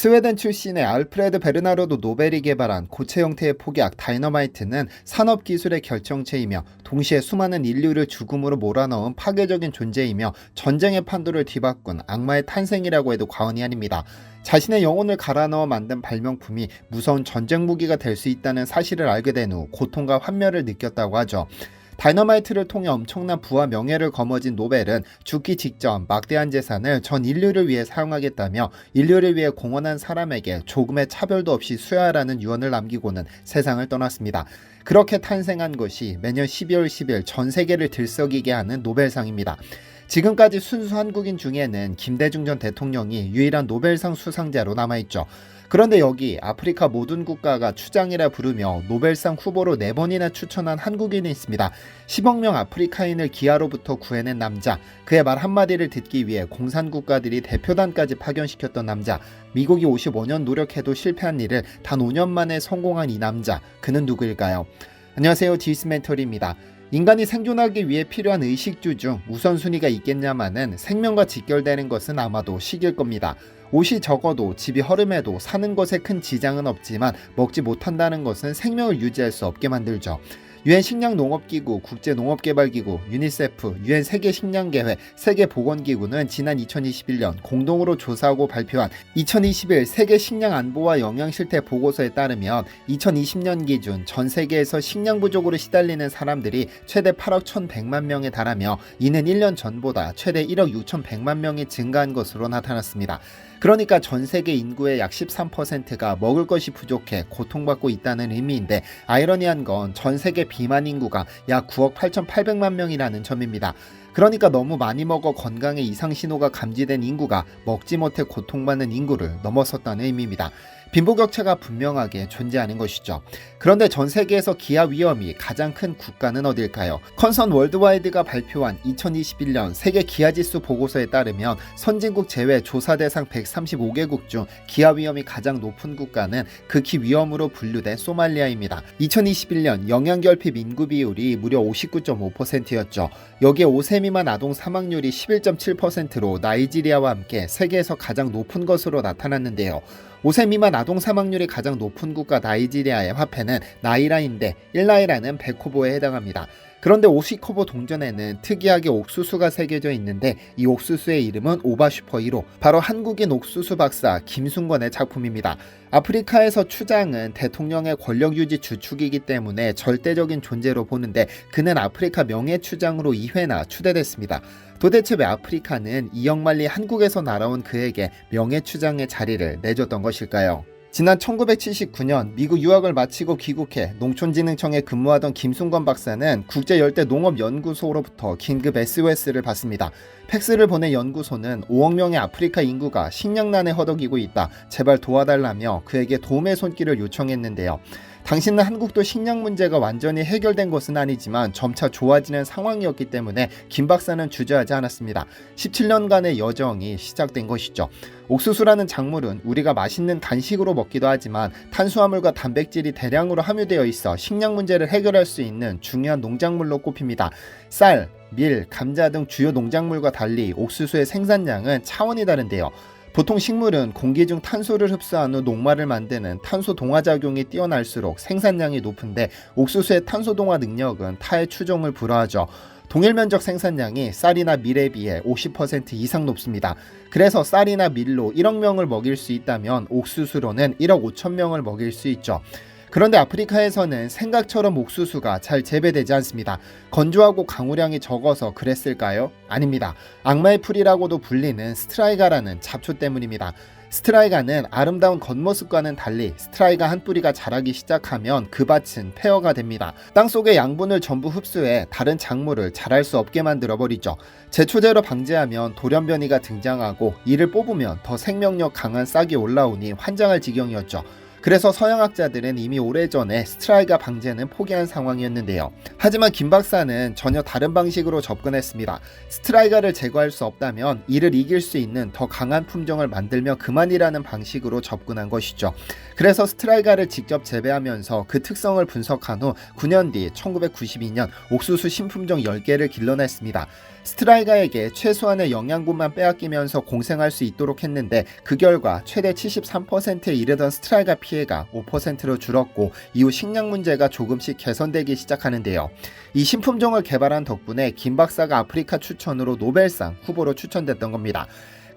스웨덴 출신의 알프레드 베르나르도 노벨이 개발한 고체 형태의 폭약 다이너마이트는 산업 기술의 결정체이며 동시에 수많은 인류를 죽음으로 몰아넣은 파괴적인 존재이며 전쟁의 판도를 뒤바꾼 악마의 탄생이라고 해도 과언이 아닙니다. 자신의 영혼을 갈아 넣어 만든 발명품이 무서운 전쟁 무기가 될 수 있다는 사실을 알게 된 후 고통과 환멸을 느꼈다고 하죠. 다이너마이트를 통해 엄청난 부와 명예를 거머쥔 노벨은 죽기 직전 막대한 재산을 전 인류를 위해 사용하겠다며 인류를 위해 공헌한 사람에게 조금의 차별도 없이 수여하라는 유언을 남기고는 세상을 떠났습니다. 그렇게 탄생한 것이 매년 12월 10일 전 세계를 들썩이게 하는 노벨상입니다. 지금까지 순수 한국인 중에는 김대중 전 대통령이 유일한 노벨상 수상자로 남아있죠. 그런데 여기 아프리카 모든 국가가 추장이라 부르며 노벨상 후보로 4번이나 추천한 한국인이 있습니다. 10억 명 아프리카인을 기아로부터 구해낸 남자, 그의 말 한마디를 듣기 위해 공산국가들이 대표단까지 파견시켰던 남자, 미국이 55년 노력해도 실패한 일을 단 5년 만에 성공한 이 남자, 그는 누구일까요? 안녕하세요. 디스멘터리입니다. 인간이 생존하기 위해 필요한 의식주 중 우선순위가 있겠냐마는 생명과 직결되는 것은 아마도 식일 겁니다. 옷이 적어도 집이 허름해도 사는 것에 큰 지장은 없지만 먹지 못한다는 것은 생명을 유지할 수 없게 만들죠. 유엔 식량농업기구, 국제농업개발기구, 유니세프, 유엔 세계식량계회, 세계보건기구는 지난 2021년 공동으로 조사하고 발표한 2021 세계 식량 안보와 영양 실태 보고서에 따르면 2020년 기준 전 세계에서 식량 부족으로 시달리는 사람들이 최대 8억 1,100만 명에 달하며 이는 1년 전보다 최대 1억 6,100만 명이 증가한 것으로 나타났습니다. 그러니까 전 세계 인구의 약 13%가 먹을 것이 부족해 고통받고 있다는 의미인데 아이러니한 건 전 세계 비만 인구가 약 9억 8,800만 명이라는 점입니다. 그러니까 너무 많이 먹어 건강에 이상 신호가 감지된 인구가 먹지 못해 고통받는 인구를 넘어섰다는 의미입니다. 빈부격차가 분명하게 존재하는 것이죠. 그런데 전 세계에서 기아 위험이 가장 큰 국가는 어딜까요? 컨선 월드와이드가 발표한 2021년 세계 기아 지수 보고서에 따르면 선진국 제외 조사 대상 135개국 중 기아 위험이 가장 높은 국가는 극히 위험으로 분류된 소말리아입니다. 2021년 영양 결핍 인구 비율이 무려 59.5%였죠. 여기에 5세 미만 아동 사망률이 11.7%로 나이지리아와 함께 세계에서 가장 높은 것으로 나타났는데요. 5세 미만 아동 사망률이 가장 높은 국가 나이지리아의 화폐는 나이라인데 1나이라는 100코보에 해당합니다. 그런데 오시코보 동전에는 특이하게 옥수수가 새겨져 있는데 이 옥수수의 이름은 오바슈퍼 1호 바로 한국인 옥수수 박사 김순권의 작품입니다. 아프리카에서 추장은 대통령의 권력 유지 주축이기 때문에 절대적인 존재로 보는데 그는 아프리카 명예 추장으로 2회나 추대됐습니다. 도대체 왜 아프리카는 이영만리 한국에서 날아온 그에게 명예 추장의 자리를 내줬던 것일까요? 지난 1979년 미국 유학을 마치고 귀국해 농촌진흥청에 근무하던 김순건 박사는 국제열대농업연구소로부터 긴급 SOS를 받습니다. 팩스를 보낸 연구소는 5억 명의 아프리카 인구가 식량난에 허덕이고 있다. 제발 도와달라며 그에게 도움의 손길을 요청했는데요. 당신은 한국도 식량 문제가 완전히 해결된 것은 아니지만 점차 좋아지는 상황이었기 때문에 김 박사는 주저하지 않았습니다. 17년간의 여정이 시작된 것이죠. 옥수수라는 작물은 우리가 맛있는 간식으로 먹기도 하지만 탄수화물과 단백질이 대량으로 함유되어 있어 식량 문제를 해결할 수 있는 중요한 농작물로 꼽힙니다. 쌀, 밀, 감자 등 주요 농작물과 달리 옥수수의 생산량은 차원이 다른데요. 보통 식물은 공기 중 탄소를 흡수한 후 녹말을 만드는 탄소 동화 작용이 뛰어날수록 생산량이 높은데 옥수수의 탄소 동화 능력은 타의 추종을 불허하죠. 동일 면적 생산량이 쌀이나 밀에 비해 50% 이상 높습니다. 그래서 쌀이나 밀로 1억 명을 먹일 수 있다면 옥수수로는 1억 5천 명을 먹일 수 있죠. 그런데 아프리카에서는 생각처럼 옥수수가 잘 재배되지 않습니다. 건조하고 강우량이 적어서 그랬을까요? 아닙니다. 악마의 풀이라고도 불리는 스트라이가라는 잡초 때문입니다. 스트라이가는 아름다운 겉모습과는 달리 스트라이가 한 뿌리가 자라기 시작하면 그 밭은 폐허가 됩니다. 땅 속의 양분을 전부 흡수해 다른 작물을 자랄 수 없게 만들어 버리죠. 제초제로 방제하면 돌연변이가 등장하고 이를 뽑으면 더 생명력 강한 싹이 올라오니 환장할 지경이었죠. 그래서 서양학자들은 이미 오래전에 스트라이가 방제는 포기한 상황이었는데요. 하지만 김 박사는 전혀 다른 방식으로 접근했습니다. 스트라이가를 제거할 수 없다면 이를 이길 수 있는 더 강한 품종을 만들며 그만이라는 방식으로 접근한 것이죠. 그래서 스트라이가를 직접 재배하면서 그 특성을 분석한 후 9년 뒤 1992년 옥수수 신품종 10개를 길러냈습니다. 스트라이가에게 최소한의 영양분만 빼앗기면서 공생할 수 있도록 했는데 그 결과 최대 73%에 이르던 스트라이가 피해가 5%로 줄었고 이후 식량 문제가 조금씩 개선되기 시작하는데요. 이 신품종을 개발한 덕분에 김 박사가 아프리카 추천으로 노벨상 후보로 추천됐던 겁니다.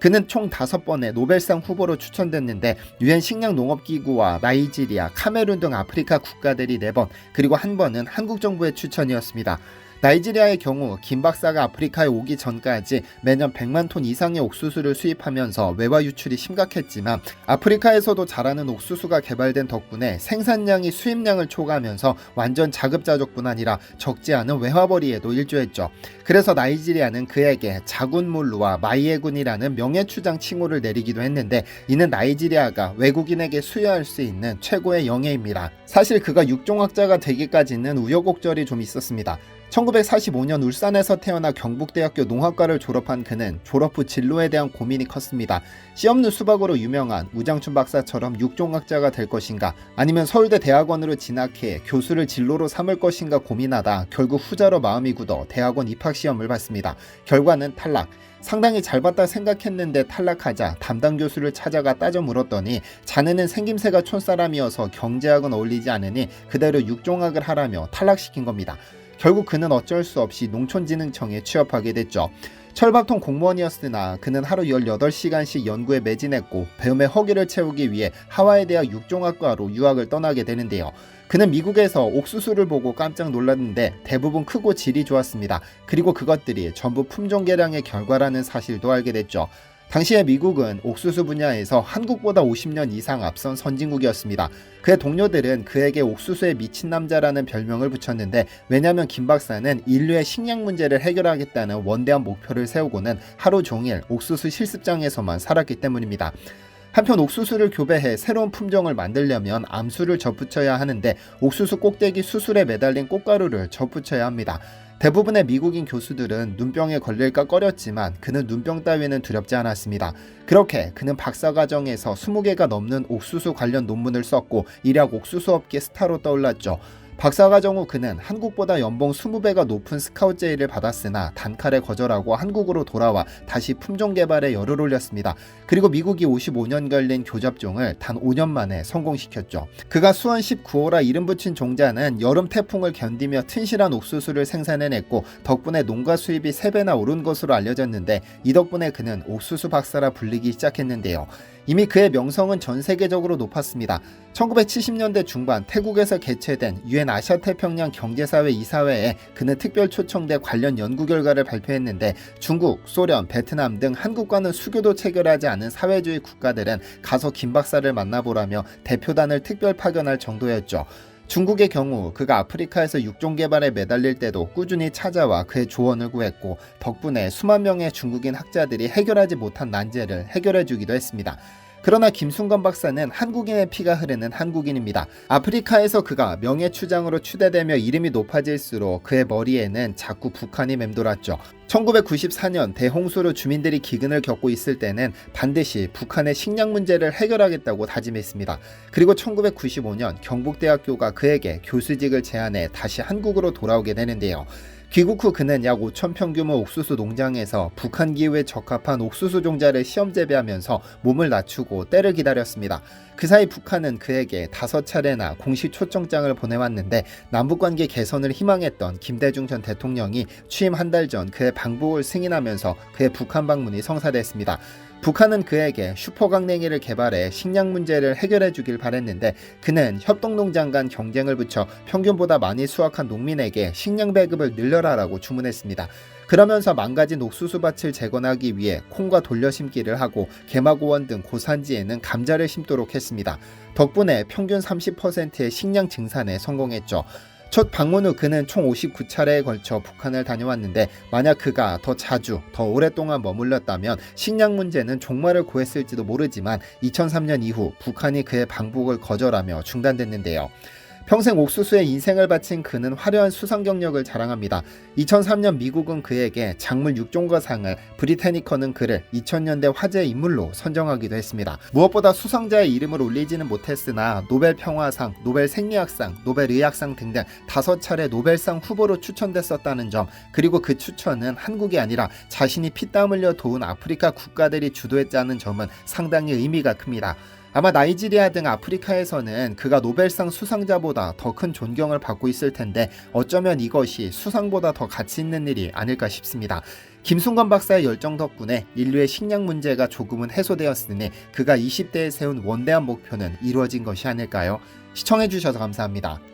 그는 총 다섯 번의 노벨상 후보로 추천됐는데 유엔 식량농업기구와 나이지리아, 카메룬 등 아프리카 국가들이 네 번, 그리고 한 번은 한국 정부의 추천이었습니다. 나이지리아의 경우 김 박사가 아프리카에 오기 전까지 매년 100만 톤 이상의 옥수수를 수입하면서 외화 유출이 심각했지만 아프리카에서도 자라는 옥수수가 개발된 덕분에 생산량이 수입량을 초과하면서 완전 자급자족뿐 아니라 적지 않은 외화벌이에도 일조했죠. 그래서 나이지리아는 그에게 자군물루와 마이에군이라는 명예추장 칭호를 내리기도 했는데 이는 나이지리아가 외국인에게 수여할 수 있는 최고의 영예입니다. 사실 그가 육종학자가 되기까지는 우여곡절이 좀 있었습니다. 1945년 울산에서 태어나 경북대학교 농학과를 졸업한 그는 졸업 후 진로에 대한 고민이 컸습니다. 씨 없는 수박으로 유명한 우장춘 박사처럼 육종학자가 될 것인가 아니면 서울대 대학원으로 진학해 교수를 진로로 삼을 것인가 고민하다 결국 후자로 마음이 굳어 대학원 입학 시험을 봤습니다. 결과는 탈락. 상당히 잘 봤다 생각했는데 탈락하자 담당 교수를 찾아가 따져 물었더니 자네는 생김새가 촌사람이어서 경제학은 어울리지 않으니 그대로 육종학을 하라며 탈락시킨 겁니다. 결국 그는 어쩔 수 없이 농촌진흥청에 취업하게 됐죠. 철밥통 공무원이었으나 그는 하루 18시간씩 연구에 매진했고 배움의 허기를 채우기 위해 하와이 대학 육종학과로 유학을 떠나게 되는데요. 그는 미국에서 옥수수를 보고 깜짝 놀랐는데 대부분 크고 질이 좋았습니다. 그리고 그것들이 전부 품종 개량의 결과라는 사실도 알게 됐죠. 당시에 미국은 옥수수 분야에서 한국보다 50년 이상 앞선 선진국이었습니다. 그의 동료들은 그에게 옥수수에 미친 남자라는 별명을 붙였는데 왜냐하면 김 박사는 인류의 식량 문제를 해결하겠다는 원대한 목표를 세우고는 하루 종일 옥수수 실습장에서만 살았기 때문입니다. 한편 옥수수를 교배해 새로운 품종을 만들려면 암수를 접붙여야 하는데 옥수수 꼭대기 수술에 매달린 꽃가루를 접붙여야 합니다. 대부분의 미국인 교수들은 눈병에 걸릴까 꺼렸지만 그는 눈병 따위는 두렵지 않았습니다. 그렇게 그는 박사과정에서 20개가 넘는 옥수수 관련 논문을 썼고 일약 옥수수 업계 스타로 떠올랐죠. 박사과정 후 그는 한국보다 연봉 20배가 높은 스카우트 제의를 받았으나 단칼에 거절하고 한국으로 돌아와 다시 품종 개발에 열을 올렸습니다. 그리고 미국이 55년 걸린 교잡종을 단 5년 만에 성공시켰죠. 그가 수원 19호라 이름 붙인 종자는 여름 태풍을 견디며 튼실한 옥수수를 생산해냈고 덕분에 농가 수입이 3배나 오른 것으로 알려졌는데 이 덕분에 그는 옥수수 박사라 불리기 시작했는데요. 이미 그의 명성은 전 세계적으로 높았습니다. 1970년대 중반 태국에서 개최된 유엔 아시아 태평양 경제사회 이사회에 그는 특별 초청돼 관련 연구 결과를 발표했는데 중국, 소련, 베트남 등 한국과는 수교도 체결하지 않은 사회주의 국가들은 가서 김 박사를 만나보라며 대표단을 특별 파견할 정도였죠. 중국의 경우 그가 아프리카에서 육종 개발에 매달릴 때도 꾸준히 찾아와 그의 조언을 구했고 덕분에 수만 명의 중국인 학자들이 해결하지 못한 난제를 해결해 주기도 했습니다. 그러나 김순건 박사는 한국인의 피가 흐르는 한국인입니다. 아프리카에서 그가 명예추장으로 추대되며 이름이 높아질수록 그의 머리에는 자꾸 북한이 맴돌았죠. 1994년 대홍수로 주민들이 기근을 겪고 있을 때는 반드시 북한의 식량 문제를 해결하겠다고 다짐했습니다. 그리고 1995년 경북대학교가 그에게 교수직을 제안해 다시 한국으로 돌아오게 되는데요. 귀국 후 그는 약 5천 평 규모 옥수수 농장에서 북한 기후에 적합한 옥수수 종자를 시험 재배하면서 몸을 낮추고 때를 기다렸습니다. 그 사이 북한은 그에게 다섯 차례나 공식 초청장을 보내왔는데 남북 관계 개선을 희망했던 김대중 전 대통령이 취임 한 달 전 그의 방북을 승인하면서 그의 북한 방문이 성사됐습니다. 북한은 그에게 슈퍼강냉이를 개발해 식량 문제를 해결해 주길 바랬는데 그는 협동농장 간 경쟁을 붙여 평균보다 많이 수확한 농민에게 식량 배급을 늘려라라고 주문했습니다. 그러면서 망가진 옥수수밭을 재건하기 위해 콩과 돌려심기를 하고 개마고원 등 고산지에는 감자를 심도록 했습니다. 덕분에 평균 30%의 식량 증산에 성공했죠. 첫 방문 후 그는 총 59차례에 걸쳐 북한을 다녀왔는데 만약 그가 더 자주, 더 오랫동안 머물렀다면 식량 문제는 종말을 고했을지도 모르지만 2003년 이후 북한이 그의 방북을 거절하며 중단됐는데요. 평생 옥수수에 인생을 바친 그는 화려한 수상 경력을 자랑합니다. 2003년 미국은 그에게 작물 6종거상을 브리테니커는 그를 2000년대 화제 인물로 선정하기도 했습니다. 무엇보다 수상자의 이름을 올리지는 못했으나 노벨 평화상, 노벨 생리학상, 노벨 의학상 등등 다섯 차례 노벨상 후보로 추천됐었다는 점 그리고 그 추천은 한국이 아니라 자신이 피땀 흘려 도운 아프리카 국가들이 주도했다는 점은 상당히 의미가 큽니다. 아마 나이지리아 등 아프리카에서는 그가 노벨상 수상자보다 더 큰 존경을 받고 있을 텐데 어쩌면 이것이 수상보다 더 가치 있는 일이 아닐까 싶습니다. 김순건 박사의 열정 덕분에 인류의 식량 문제가 조금은 해소되었으니 그가 20대에 세운 원대한 목표는 이루어진 것이 아닐까요? 시청해주셔서 감사합니다.